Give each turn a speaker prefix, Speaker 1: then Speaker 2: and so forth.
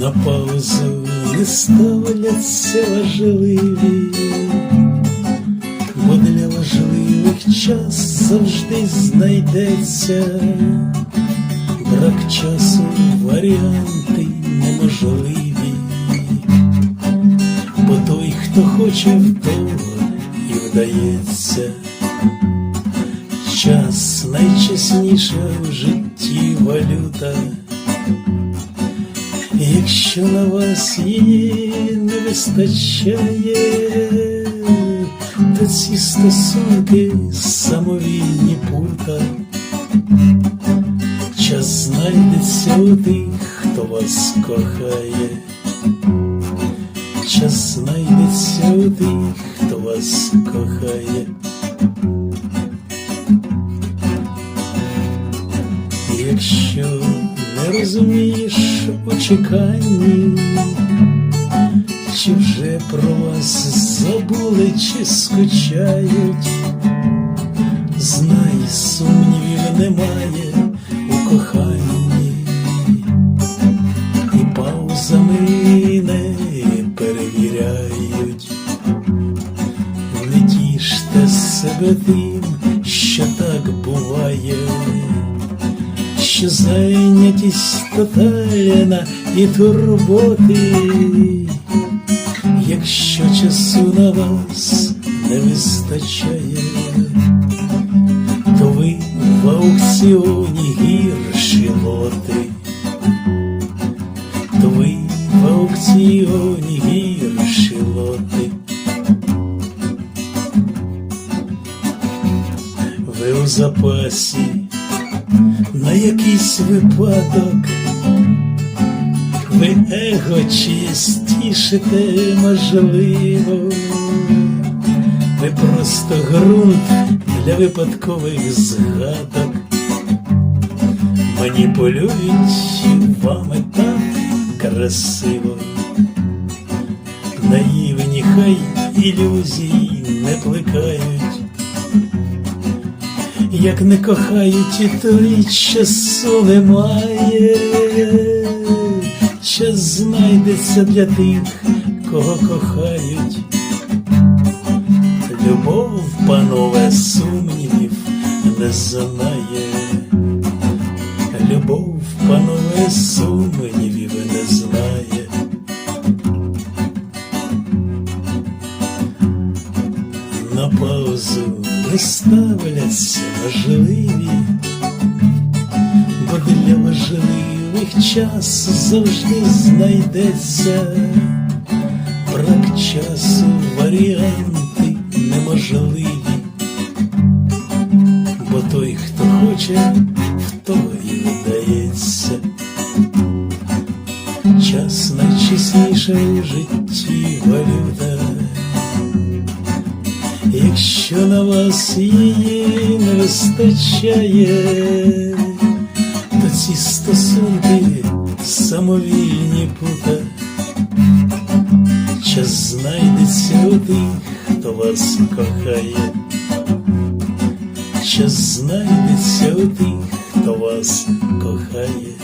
Speaker 1: На паузу не ставляться важливі, бо для важливих час завжди знайдеться, брак часу варіанти неможливі, бо той, хто хоче в і вдається. Час найчесніша в житті валюта. Якщо на вас її не вистачає, то ці стосунки самовільні пута. Час знайдеться у тих, хто вас кохає. Час знайдеться у тих, хто вас кохає. Розумієш у чеканні, чи вже про вас забули, чи скучають, знай, сумнівів немає у коханні, і паузами не перевіряють, не тіште себе тим, що так буває що зайнятість тотальна і турботи, якщо часу на вас не вистачає, то ви в аукціоні гірші лоти, то ви в аукціоні гірші лоти. Ви у запасі на якийсь випадок, ви его чистішите, можливо, ви просто ґрунт для випадкових згадок, маніпулюють вами так красиво, наївні хай ілюзій не плекають як не кохають, і то й часу немає, час знайдеться для тих, кого кохають. Любов, панове, сумнівів не знає, любов, панове, сумнівів паузу не ставляться важливі, бо для важливих час завжди знайдеться, брак часу варіанти неможливі, бо той, хто хоче, в і вдається. Час найчесніша в житті валюта. Якщо на вас її не вистачає, то ці стосунки самовільні пута, час знайдеться у тих, хто вас кохає, час знайдеться у тих, хто вас кохає.